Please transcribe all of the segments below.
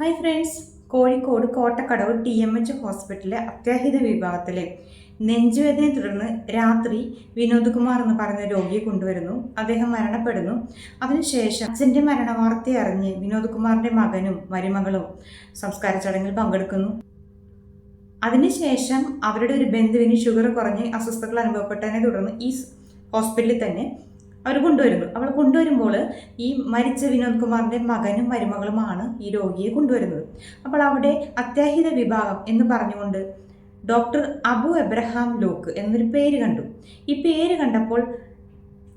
Hi friends. Kozhikode Kottakkadavu T M H ഹോസ്പിറ്റലിലെ അത്യാഹിത വിഭാഗത്തിലെ നെഞ്ചുവേദനയെ തുടർന്ന് രാത്രി വിനോദ് കുമാർ എന്ന് പറയുന്ന രോഗിയെ കൊണ്ടുവരുന്നു. അദ്ദേഹം മരണപ്പെടുന്നു. അതിനുശേഷം അച്ഛന്റെ മരണവാർത്ത അറിഞ്ഞ് വിനോദ് കുമാറിന്റെ മകനും മരുമകളും സംസ്കാര ചടങ്ങിൽ പങ്കെടുക്കുന്നു. അതിനുശേഷം അവരുടെ ഒരു ബന്ധുവിന് ഷുഗർ കുറഞ്ഞ് അസ്വസ്ഥതകൾ അനുഭവപ്പെട്ടതിനെ തുടർന്ന് ഈ ഹോസ്പിറ്റലിൽ തന്നെ അവർ കൊണ്ടുവരുമ്പോൾ അവൾ കൊണ്ടുവരുമ്പോൾ ഈ മരിച്ച വിനോദ് കുമാറിന്റെ മകനും മരുമകളുമാണ് ഈ രോഗിയെ കൊണ്ടുവരുന്നത്. അപ്പോൾ അവിടെ അത്യാഹിത വിഭാഗം എന്ന് പറഞ്ഞുകൊണ്ട് ഡോക്ടർ അബു എബ്രഹാം ലോക്ക് എന്നൊരു പേര് കണ്ടു. ഈ പേര് കണ്ടപ്പോൾ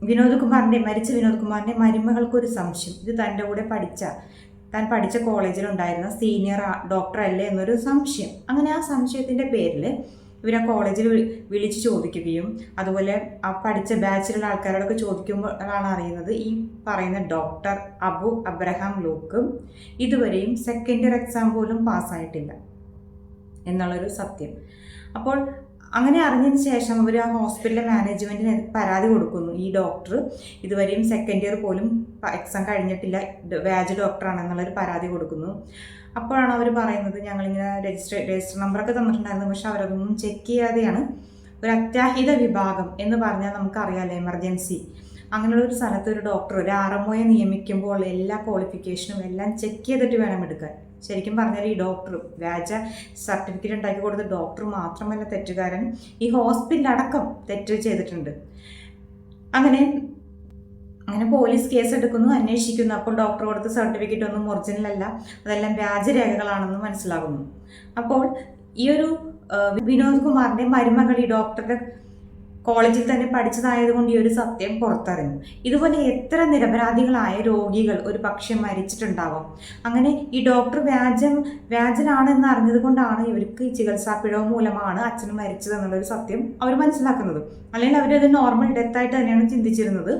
വിനോദ് കുമാറിന്റെ മരിച്ച വിനോദ് കുമാറിന്റെ മരുമകൾക്കൊരു സംശയം. ഇത് തന്റെ കൂടെ പഠിച്ച താൻ പഠിച്ച കോളേജിലുണ്ടായിരുന്ന സീനിയർ ഡോക്ടർ അല്ലേ എന്നൊരു സംശയം. അങ്ങനെ ആ സംശയത്തിന്റെ പേരിൽ ഇവർ ആ കോളേജിൽ വിളിച്ച് ചോദിക്കുകയും അതുപോലെ ആ പഠിച്ച ബാച്ചിലുള്ള ആൾക്കാരോടൊക്കെ ചോദിക്കുമ്പോഴാണ് അറിയുന്നത് ഈ പറയുന്ന ഡോക്ടർ അബു അബ്രഹാം ലൂക്കും ഇതുവരെയും സെക്കൻഡ് ഇയർ എക്സാം പോലും പാസ്സായിട്ടില്ല എന്നുള്ളൊരു സത്യം. അപ്പോൾ അങ്ങനെ അറിഞ്ഞതിന് ശേഷം അവർ ആ ഹോസ്പിറ്റലിലെ മാനേജ്മെന്റിന് പരാതി കൊടുക്കുന്നു. ഈ ഡോക്ടർ ഇതുവരെയും സെക്കൻഡ് ഇയർ പോലും എക്സാം കഴിഞ്ഞിട്ടില്ല. വ്യാജ് ഡോക്ടറാണെന്നുള്ളൊരു പരാതി കൊടുക്കുന്നു. അപ്പോഴാണ് അവർ പറയുന്നത് ഞങ്ങളിങ്ങനെ രജിസ്റ്റർ രജിസ്റ്റർ നമ്പറൊക്കെ തന്നിട്ടുണ്ടായിരുന്നു. പക്ഷെ അവരതൊന്നും ചെക്ക് ചെയ്യാതെയാണ് ഒരു അത്യാഹിത വിഭാഗം എന്ന് പറഞ്ഞാൽ നമുക്കറിയാമല്ലോ എമർജൻസി അങ്ങനെയുള്ള ഒരു സ്ഥലത്ത് ഒരു ഡോക്ടർ ഒരു ആർ എം നിയമിക്കുമ്പോൾ എല്ലാ ക്വാളിഫിക്കേഷനും എല്ലാം ചെക്ക് ചെയ്തിട്ട് വേണം എടുക്കാൻ. ശരിക്കും പറഞ്ഞാൽ ഈ ഡോക്ടർ വ്യാജ സർട്ടിഫിക്കറ്റ് ഉണ്ടാക്കി കൊടുത്ത ഡോക്ടർ മാത്രമല്ല തെറ്റുകാരൻ ഈ ഹോസ്പിറ്റൽ അടക്കം തെറ്റ് ചെയ്തിട്ടുണ്ട്. അങ്ങനെ അങ്ങനെ പോലീസ് കേസ് എടുക്കുന്നു അന്വേഷിക്കുന്നു. അപ്പോൾ ഡോക്ടർ കൊടുത്ത സർട്ടിഫിക്കറ്റ് ഒന്നും ഒറിജിനൽ അല്ല. അതെല്ലാം വ്യാജരേഖകളാണെന്ന് മനസ്സിലാകുന്നു. അപ്പോൾ ഈ ഒരു വിനോദ് കുമാറിന്റെ മരുമകൾ ഈ ഡോക്ടറുടെ കോളേജിൽ തന്നെ പഠിച്ചതായതുകൊണ്ട് ഈ ഒരു സത്യം പുറത്തറിഞ്ഞു. ഇതുപോലെ എത്ര നിരപരാധികളായ രോഗികൾ ഒരു പക്ഷെ മരിച്ചിട്ടുണ്ടാവും. അങ്ങനെ ഈ ഡോക്ടർ വ്യാജം വ്യാജനാണെന്ന് അറിഞ്ഞത് കൊണ്ടാണ് ഇവർക്ക് ചികിത്സാ പിഴവ് മൂലമാണ് അച്ഛൻ മരിച്ചത് എന്നുള്ളൊരു സത്യം അവർ മനസ്സിലാക്കുന്നത്. അല്ലെങ്കിൽ അവരത് നോർമൽ ഡെത്തായിട്ട് തന്നെയാണ് ചിന്തിച്ചിരുന്നത്.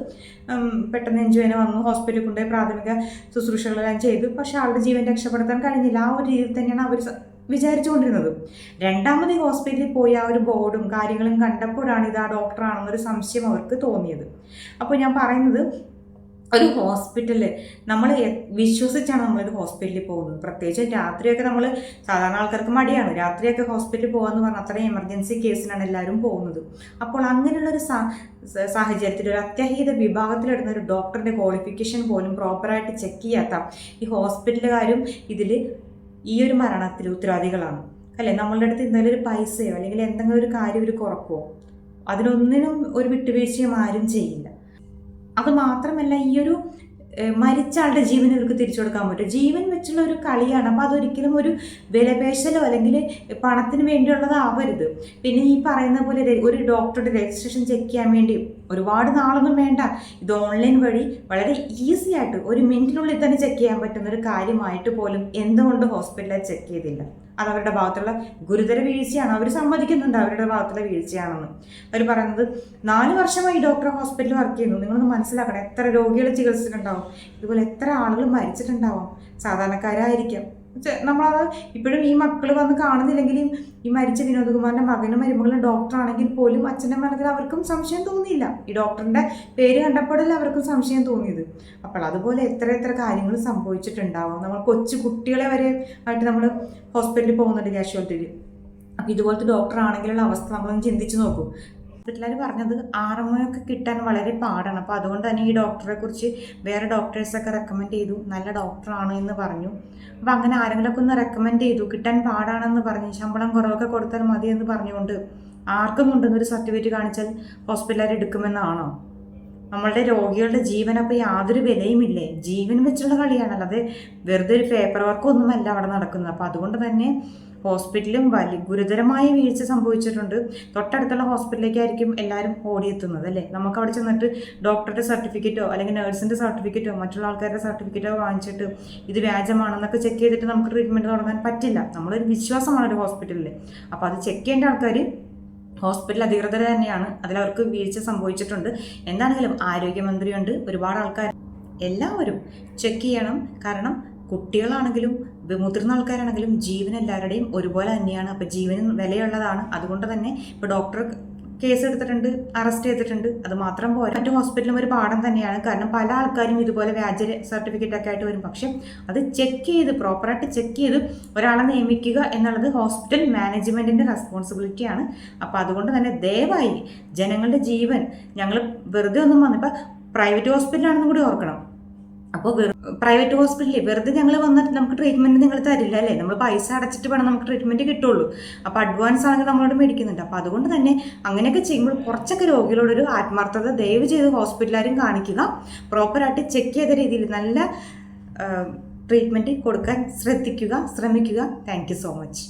പെട്ടെന്ന് നെഞ്ചുവേന വന്നു ഹോസ്പിറ്റലിൽ കൊണ്ടുപോയി പ്രാഥമിക ശുശ്രൂഷകളെല്ലാം ചെയ്തു. പക്ഷേ ആളുടെ ജീവൻ രക്ഷപ്പെടുത്താൻ കഴിഞ്ഞില്ല. ആ ഒരു രീതിയിൽ തന്നെയാണ് അവർ വിചാരിച്ചുകൊണ്ടിരുന്നത്. രണ്ടാമത് ഹോസ്പിറ്റലിൽ പോയി ആ ഒരു ബോർഡും കാര്യങ്ങളും കണ്ടപ്പോഴാണ് ഇത് ആ ഡോക്ടറാണെന്നൊരു സംശയം അവർക്ക് തോന്നിയത്. അപ്പോൾ ഞാൻ പറയുന്നത് ഒരു ഹോസ്പിറ്റലിൽ നമ്മൾ വിശ്വസിച്ചാണ് നമ്മളൊരു ഹോസ്പിറ്റലിൽ പോകുന്നത്. പ്രത്യേകിച്ച് രാത്രിയൊക്കെ നമ്മൾ സാധാരണ ആൾക്കാർക്ക് മടിയാണ്. രാത്രിയൊക്കെ ഹോസ്പിറ്റലിൽ പോകാന്ന് പറഞ്ഞാൽ അത്രയും എമർജൻസി കേസിനാണ് എല്ലാവരും പോകുന്നത്. അപ്പോൾ അങ്ങനെയുള്ളൊരു സാഹചര്യത്തിൽ ഒരു അത്യാഹിത വിഭാഗത്തിലിടുന്ന ഒരു ഡോക്ടറിന്റെ ക്വാളിഫിക്കേഷൻ പോലും പ്രോപ്പറായിട്ട് ചെക്ക് ചെയ്യാത്ത ഈ ഹോസ്പിറ്റലുകാരും ഇതിൽ ഈ ഒരു മരണത്തിൽ ഉത്തരവാദികളാണ്. അല്ലേ? നമ്മളുടെ അടുത്ത് എന്തെങ്കിലും ഒരു പൈസയോ അല്ലെങ്കിൽ എന്തെങ്കിലും ഒരു കാര്യം ഒരു കുറക്കോ അതിനൊന്നിനും ഒരു വിട്ടുവീഴ്ചയും ആരും ചെയ്യില്ല. അത് മാത്രമല്ല ഈ ഒരു മരിച്ച ആളുടെ ജീവൻ ഇവർക്ക് തിരിച്ചു കൊടുക്കാൻ പറ്റും. ജീവൻ വെച്ചുള്ള ഒരു കളിയാണ്. അപ്പോൾ അതൊരിക്കലും ഒരു വിലപേശലോ അല്ലെങ്കിൽ പണത്തിന് വേണ്ടിയുള്ളതാവരുത് പിന്നെ ഈ പറയുന്ന പോലെ ഒരു ഡോക്ടറുടെ രജിസ്ട്രേഷൻ ചെക്ക് ചെയ്യാൻ വേണ്ടി ഒരുപാട് നാളൊന്നും വേണ്ട. ഇത് ഓൺലൈൻ വഴി വളരെ ഈസി ആയിട്ട് ഒരു മിനിറ്റിനുള്ളിൽ തന്നെ ചെക്ക് ചെയ്യാൻ പറ്റുന്ന ഒരു കാര്യമായിട്ട് പോലും എന്തുകൊണ്ട് ഹോസ്പിറ്റലിൽ ചെക്ക് ചെയ്തില്ല. അത് അവരുടെ ഭാഗത്തുള്ള ഗുരുതര വീഴ്ചയാണ്. അവർ സമ്മതിക്കുന്നുണ്ട് അവരുടെ ഭാഗത്തുള്ള വീഴ്ചയാണെന്ന്. അവർ പറയുന്നത് നാല് വർഷമായി ഡോക്ടർ ഹോസ്പിറ്റലിൽ വർക്ക് ചെയ്യുന്നു. നിങ്ങളൊന്ന് മനസ്സിലാക്കണം എത്ര രോഗികൾ ചികിത്സിച്ചിട്ടുണ്ടാവും ഇതുപോലെ എത്ര ആളുകൾ മരിച്ചിട്ടുണ്ടാവും? സാധാരണക്കാരായിരിക്കാം. നമ്മളത് ഇപ്പോഴും ഈ മക്കൾ വന്ന് കാണുന്നില്ലെങ്കിലും ഈ മരിച്ച വിനോദകുമാറിന്റെ മകനും മരുമകളും ഡോക്ടറാണെങ്കിൽ പോലും അച്ഛന്റെ മനസ്സിൽ അവർക്കും സംശയം തോന്നിയില്ല. ഈ ഡോക്ടറിന്റെ പേര് കണ്ടപ്പോഴല്ല അവർക്കും സംശയം തോന്നിയത്. അപ്പോൾ അതുപോലെ എത്ര എത്ര കാര്യങ്ങൾ സംഭവിച്ചിട്ടുണ്ടാവും. നമ്മൾ കൊച്ചു കുട്ടികളെ വരെ ആയിട്ട് നമ്മൾ ഹോസ്പിറ്റലിൽ പോകുന്നുണ്ട് കാഷ്വാലിറ്റിയിൽ അപ്പോൾ ഇതുപോലത്തെ ഡോക്ടറാണെങ്കിലുള്ള അവസ്ഥ നമ്മളൊന്ന് ചിന്തിച്ച് നോക്കൂ. ഹോസ്പിറ്റലുകാർ പറഞ്ഞത് ആർ എം ഒക്കെ കിട്ടാൻ വളരെ പാടാണ്. അപ്പോൾ അതുകൊണ്ട് തന്നെ ഈ ഡോക്ടറെ കുറിച്ച് വേറെ ഡോക്ടേഴ്സൊക്കെ റെക്കമെൻഡ് ചെയ്തു. നല്ല ഡോക്ടറാണ് എന്ന് പറഞ്ഞു. അപ്പോൾ അങ്ങനെ ആരെങ്കിലുമൊക്കെ ഒന്ന് റെക്കമെൻഡ് ചെയ്തു. കിട്ടാൻ പാടാണെന്ന് പറഞ്ഞു. ശമ്പളം കുറവൊക്കെ കൊടുത്താൽ മതി എന്ന് പറഞ്ഞുകൊണ്ട് ആർക്കും ഉണ്ടെന്നൊരു സർട്ടിഫിക്കറ്റ് കാണിച്ചാൽ ഹോസ്പിറ്റലുകാർ എടുക്കുമെന്നാണോ? നമ്മളുടെ രോഗികളുടെ ജീവൻ അപ്പോൾ യാതൊരു വിലയുമില്ലേ? ജീവൻ വെച്ചുള്ള കളിയാണല്ലോ. അത് വെറുതെ ഒരു പേപ്പർ വർക്കൊന്നുമല്ല അവിടെ നടക്കുന്നത്. അപ്പോൾ അതുകൊണ്ട് തന്നെ ഹോസ്പിറ്റലും വലിയ ഗുരുതരമായ വീഴ്ച സംഭവിച്ചിട്ടുണ്ട്. തൊട്ടടുത്തുള്ള ഹോസ്പിറ്റലിലേക്കായിരിക്കും എല്ലാവരും ഓടിയെത്തുന്നത് അല്ലേ? നമുക്ക് അവിടെ ചെന്നിട്ട് ഡോക്ടറുടെ സർട്ടിഫിക്കറ്റോ അല്ലെങ്കിൽ നഴ്സിന്റെ സർട്ടിഫിക്കറ്റോ മറ്റുള്ള ആൾക്കാരുടെ സർട്ടിഫിക്കറ്റോ വാങ്ങിച്ചിട്ട് ഇത് വ്യാജമാണെന്നൊക്കെ ചെക്ക് ചെയ്തിട്ട് നമുക്ക് ട്രീറ്റ്മെന്റ് തുടങ്ങാൻ പറ്റില്ല. നമ്മളൊരു വിശ്വാസമാണ് ഒരു ഹോസ്പിറ്റലിൽ അപ്പോൾ അത് ചെക്ക് ചെയ്യേണ്ട ആൾക്കാർ ഹോസ്പിറ്റൽ അധികൃതർ തന്നെയാണ് അതിലവർക്ക് വീഴ്ച സംഭവിച്ചിട്ടുണ്ട്. എന്താണെങ്കിലും ആരോഗ്യമന്ത്രിയുണ്ട് ഒരുപാട് ആൾക്കാർ എല്ലാവരും ചെക്ക് ചെയ്യണം. കാരണം കുട്ടികളാണെങ്കിലും മുതിർന്ന ആൾക്കാരാണെങ്കിലും ജീവൻ എല്ലാവരുടെയും ഒരുപോലെ തന്നെയാണ്. അപ്പോൾ ജീവന് വിലയുള്ളതാണ്. അതുകൊണ്ട് തന്നെ ഇപ്പോൾ ഡോക്ടർ കേസ് എടുത്തിട്ടുണ്ട് അറസ്റ്റ് ചെയ്തിട്ടുണ്ട്. അത് മാത്രം പോരാ. മറ്റു ഹോസ്പിറ്റലും ഒരു പാഠം തന്നെയാണ്. കാരണം പല ആൾക്കാരും ഇതുപോലെ വ്യാജ സർട്ടിഫിക്കറ്റ് ഒക്കെ ആയിട്ട് വരും. പക്ഷെ അത് ചെക്ക് ചെയ്ത് പ്രോപ്പറായിട്ട് ചെക്ക് ചെയ്ത് ഒരാളെ നിയമിക്കുക എന്നുള്ളത് ഹോസ്പിറ്റൽ മാനേജ്മെന്റിന്റെ റെസ്പോൺസിബിലിറ്റിയാണ് അപ്പോൾ അതുകൊണ്ട് തന്നെ ദയവായി ജനങ്ങളുടെ ജീവൻ ഞങ്ങൾ വെറുതെ ഒന്നും വന്നിപ്പോൾ പ്രൈവറ്റ് ഹോസ്പിറ്റലാണെന്നും കൂടി ഓർക്കണം. അപ്പോൾ പ്രൈവറ്റ് ഹോസ്പിറ്റലിൽ വെറുതെ ഞങ്ങൾ വന്നിട്ട് നമുക്ക് ട്രീറ്റ്മെന്റ് നിങ്ങൾ തരില്ല അല്ലേ? നമ്മൾ പൈസ അടച്ചിട്ട് വേണം നമുക്ക് ട്രീറ്റ്മെന്റ് കിട്ടുള്ളൂ. അപ്പോൾ അഡ്വാൻസ് ആണെങ്കിൽ നമ്മളോട് മേടിക്കുന്നുണ്ട്. അപ്പോൾ അതുകൊണ്ട് തന്നെ അങ്ങനെയൊക്കെ ചെയ്യുമ്പോൾ കുറച്ചൊക്കെ രോഗികളോടൊരു ആത്മാർത്ഥത ദയവ് ചെയ്ത് ഹോസ്പിറ്റലുകാരും കാണിക്കുക. പ്രോപ്പറായിട്ട് ചെക്ക് ചെയ്ത രീതിയിൽ നല്ല ട്രീറ്റ്മെന്റ് കൊടുക്കാൻ ശ്രദ്ധിക്കുക ശ്രമിക്കുക. Thank so much